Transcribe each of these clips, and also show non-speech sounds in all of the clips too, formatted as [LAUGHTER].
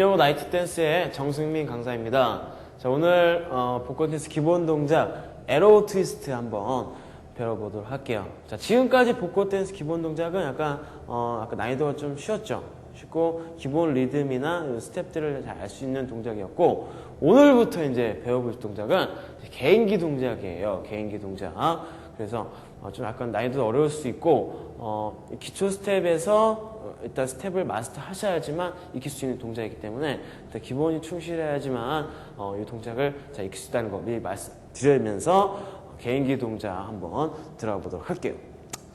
안녕 나이트 댄스의 정승민 강사입니다. 자 오늘 어, 복권 댄스 기본 동작 에로우 트위스트 한번 배워보도록 할게요. 자 지금까지 복권 댄스 기본 동작은 약간 어, 아까 난이도가 좀 쉬웠죠. 쉽고 기본 리듬이나 이 스텝들을 잘 알 수 있는 동작이었고 오늘부터 이제 배워볼 동작은 개인기 동작이에요. 개인기 동작. 그래서 어, 좀 약간 난이도 어려울 수 있고 어, 기초 스텝에서 어, 일단 스텝을 마스터 하셔야지만 익힐 수 있는 동작이기 때문에 일단 기본이 충실해야지만 어, 이 동작을 잘 익힐 수 있다는 거 미리 말씀드리면서 어, 개인기 동작 한번 들어가 보도록 할게요.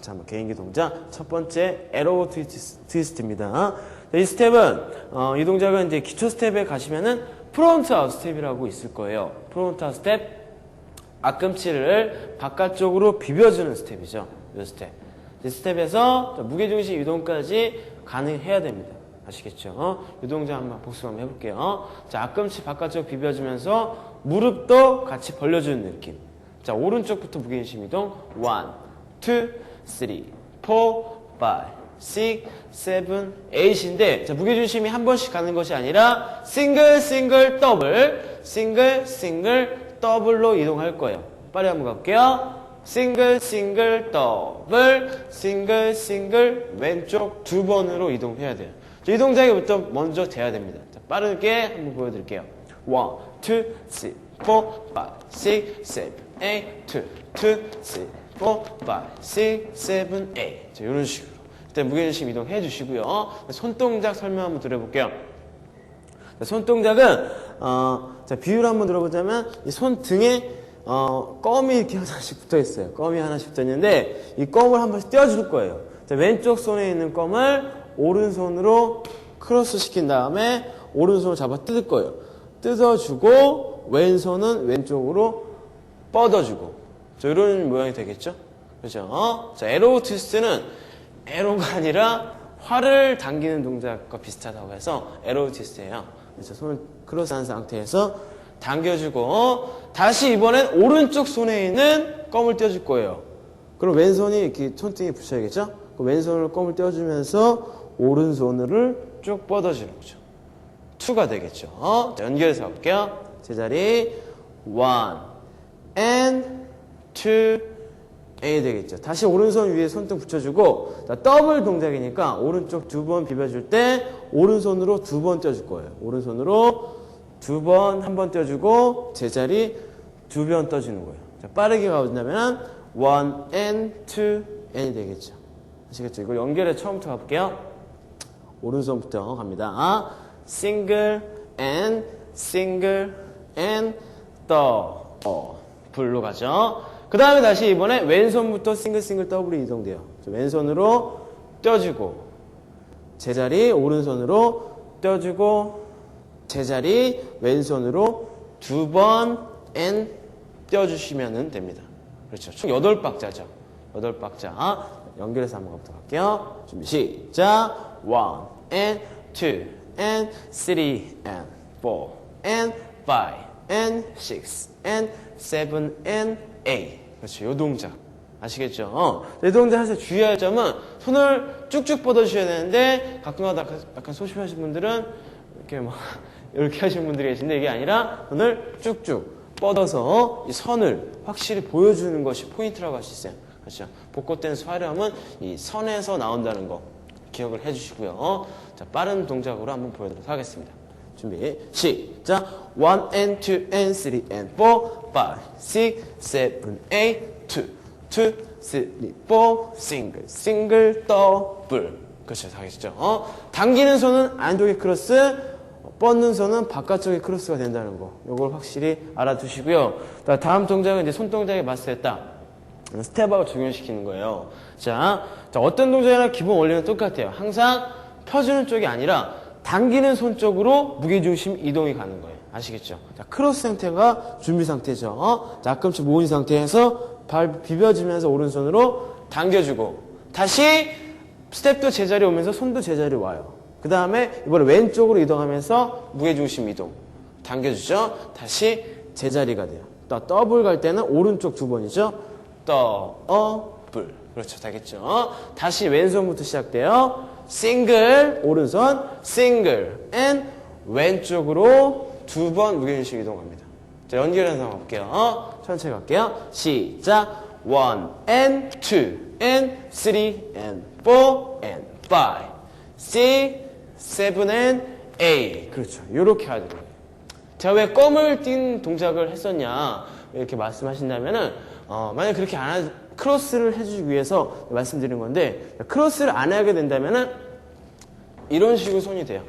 자, 한번 개인기 동작 첫 번째 에로우 트위스, 트위스트 입니다. 자, 이 스텝은 어, 이 동작은 이제 기초 스텝에 가시면은 프론트 아웃 스텝이라고 있을 거예요. 프론트 아웃 스텝 앞꿈치를 바깥쪽으로 비벼주는 스텝이죠. 이 스텝. 이 스텝에서 무게중심 이동까지 가능해야 됩니다. 아시겠죠? 이 동작 한번 복습 한번 해볼게요. 자, 앞꿈치 바깥쪽 비벼주면서 무릎도 같이 벌려주는 느낌. 자, 오른쪽부터 무게중심 이동. 1, 2, 3, 4, 5, 6, 7, 8인데, 자, 무게중심이 한 번씩 가는 것이 아니라, 싱글, 싱글, 더블, 싱글, 싱글, 더블로 이동할 거예요. 빨리 한번 가볼게요. 싱글, 싱글, 더블, 싱글, 싱글, 왼쪽 두 번으로 이동해야 돼요. 자, 이 동작부터 먼저 돼야 됩니다. 자, 빠르게 한번 보여드릴게요. 1, 2, 3, 4, 5, 6, 7, 8, 2, 2, 3, 4, 5, 6, 7, 8. 자, 이런 식으로. 일단 무게중심 이동해 주시고요. 손동작 설명 한번 드려볼게요. 자, 손동작은 어, 자, 비유를 한번 들어보자면 이 손 등에 어, 껌이 이렇게 하나씩 붙어 있어요. 껌이 하나씩 붙어 있는데 이 껌을 한 번씩 떼어줄 거예요. 자, 왼쪽 손에 있는 껌을 오른손으로 크로스 시킨 다음에 오른손을 잡아 뜯을 거예요. 뜯어주고 왼손은 왼쪽으로 뻗어주고 자, 이런 모양이 되겠죠? 그죠? 어? 자, 에로우 트위스트는 에로가 아니라 활을 당기는 동작과 비슷하다고 해서 에로우 트위스트예요. 그래서 손을 크로스한 상태에서 당겨주고 다시 이번엔 오른쪽 손에 있는 껌을 떼어줄 거예요. 그럼 왼손이 이렇게 손등에 붙여야겠죠? 그럼 왼손을 껌을 떼어주면서 오른손을 쭉 뻗어주는 거죠. 2가 되겠죠. 어? 자, 연결해서 가볼게요. 제자리 1 and 2 A 되겠죠. 다시 오른손 위에 손등 붙여주고 자, 더블 동작이니까 오른쪽 두 번 비벼줄 때 오른손으로 두 번 떼어줄 거예요. 오른손으로 두 번 한 번 떼어주고 제자리 두 번 떠주는 거예요. 자, 빠르게 가본다면 1 and 2 N이 되겠죠. 아시겠죠? 이거 연결해 처음부터 가볼게요. 오른손부터 갑니다. 싱글 and 싱글 and 더 어, 불로 가죠. 그 다음에 다시 이번에 왼손부터 싱글 싱글 더블이 이동돼요. 왼손으로 떼어주고 제자리 오른손으로 떼어주고 제자리 왼손으로 두번 N 떼어주시면 됩니다. 그렇죠. 총 8박자죠. 8박자. 연결해서 한번 가보도록 할게요. 준비 시작. 1 and 2 and 3 and 4 and 5 and 6 and 7 and 8. 그렇죠. 요 동작. 아시겠죠? 어. 이 동작 할때 주의할 점은 손을 쭉쭉 뻗어주셔야 되는데 가끔가다 약간 소심하신 분들은 이렇게 막 [LAUGHS] 이렇게 하시는 분들이 계신데 이게 아니라 손을 쭉쭉 뻗어서 이 선을 확실히 보여주는 것이 포인트라고 할 수 있어요. 그렇죠? 복고 댄스 화려함은 이 선에서 나온다는 거 기억을 해주시고요. 자, 빠른 동작으로 한번 보여드리도록 하겠습니다. 준비 시작. 1 and 2 and 3 and 4 5 6 7 8 2 2 3 4 싱글 싱글 더블. 그렇죠. 하겠죠? 어? 당기는 손은 안쪽에 크로스 뻗는 손은 바깥쪽에 크로스가 된다는 거. 이걸 확실히 알아두시고요. 다음 동작은 이제 손 동작에 맞서했다 스텝하고 적용시키는 거예요. 자, 자 어떤 동작이나 기본 원리는 똑같아요. 항상 펴주는 쪽이 아니라 당기는 손 쪽으로 무게중심 이동이 가는 거예요. 아시겠죠? 자, 크로스 상태가 준비 상태죠. 어? 자, 앞꿈치 모은 상태에서 발 비벼주면서 오른손으로 당겨주고 다시 스텝도 제자리 오면서 손도 제자리 와요. 그 다음에 이번에 왼쪽으로 이동하면서 무게중심 이동 당겨주죠. 다시 제자리가 돼요. 또 더블 갈 때는 오른쪽 두 번이죠. 더블 그렇죠. 되겠죠. 다시 왼손부터 시작돼요. 싱글 오른손 싱글 and 왼쪽으로 두 번 무게중심 이동합니다. 자, 연결해서 볼게요. 어? 천천히 갈게요. 시작. One and two and three and four and five, six, seven and eight. 그렇죠. 이렇게 해야 돼요. 제가 왜 껌을 띈 동작을 했었냐 이렇게 말씀하신다면은 어, 만약 그렇게 안 하, 크로스를 해주기 위해서 말씀드린 건데 크로스를 안 하게 된다면은 이런 식으로 손이 돼요.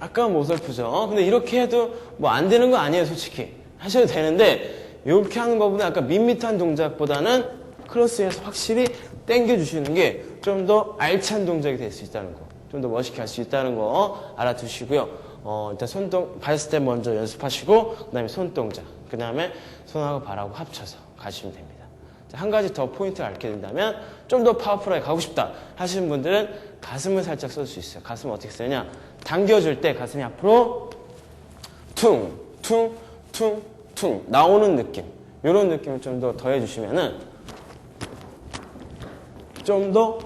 아까 모설프죠. 어? 근데 이렇게 해도 뭐 안 되는 거 아니에요, 솔직히. 하셔도 되는데, 이렇게 하는 것보다 아까 밋밋한 동작보다는 크로스에서 확실히 당겨주시는 게 좀 더 알찬 동작이 될 수 있다는 거. 좀 더 멋있게 할 수 있다는 거 어? 알아두시고요. 어, 일단 손동, 발스텝 먼저 연습하시고, 그 다음에 손동작. 그 다음에 손하고 발하고 합쳐서 가시면 됩니다. 자, 한 가지 더 포인트를 알게 된다면 좀 더 파워풀하게 가고 싶다 하시는 분들은 가슴을 살짝 쓸 수 있어요. 가슴을 어떻게 쓰냐? 당겨줄 때 가슴이 앞으로 퉁, 퉁, 퉁, 퉁 나오는 느낌. 이런 느낌을 좀 더 더해주시면은 좀 더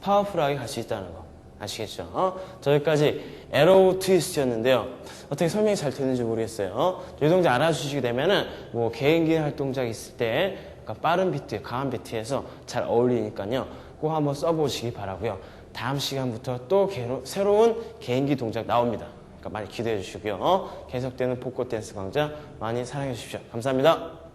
파워풀하게 갈 수 있다는 거 아시겠죠? 어? 저기까지 에로우 트위스트였는데요. 어떻게 설명이 잘 되는지 모르겠어요. 어? 이 동작 알아주시게 되면은 뭐 개인기 활동작 있을 때 그러니까 빠른 비트, 강한 비트에서 잘 어울리니까요. 꼭 한번 써보시기 바라고요. 다음 시간부터 또 개로- 새로운 개인기 동작 나옵니다. 그러니까 많이 기대해 주시고요. 어? 계속되는 복고 댄스 강좌 많이 사랑해 주십시오. 감사합니다.